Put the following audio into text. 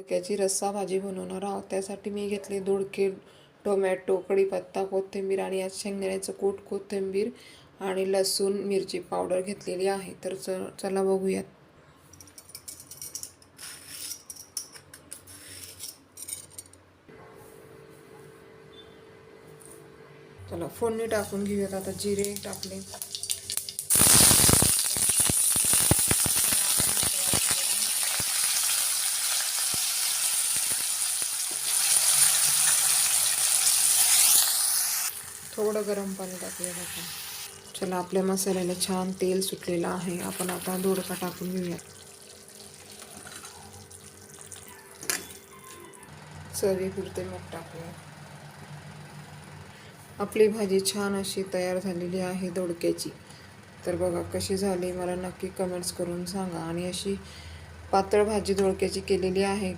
दोडक्याची रस्सा भाजी बनवणार आहोत. त्यासाठी मी घेतले दोडके टोमॅटो कढीपत्ता कोथिंबीर आणि आज शेंगदाण्याचं कूट कोथिंबीर आणि लसूण मिरची पावडर घेतलेली आहे. तर च चला बघूयात. चला फोडणी टाकून घेऊयात. आता जिरे टाकले. थोडं गरम पाणी टाकलं आपण चला आपल्या मसाल्याला छान तेल सुटलेलं आहे. आपण आता दोडका टाकून घेऊया. चवीपुरते मग टाकूया. आपली भाजी छान अशी तयार झालेली आहे दोडक्याची. तर बघा कशी झाली मला नक्की कमेंट्स करून सांगा. आणि अशी पातळ भाजी दोडक्याची केलेली आहे.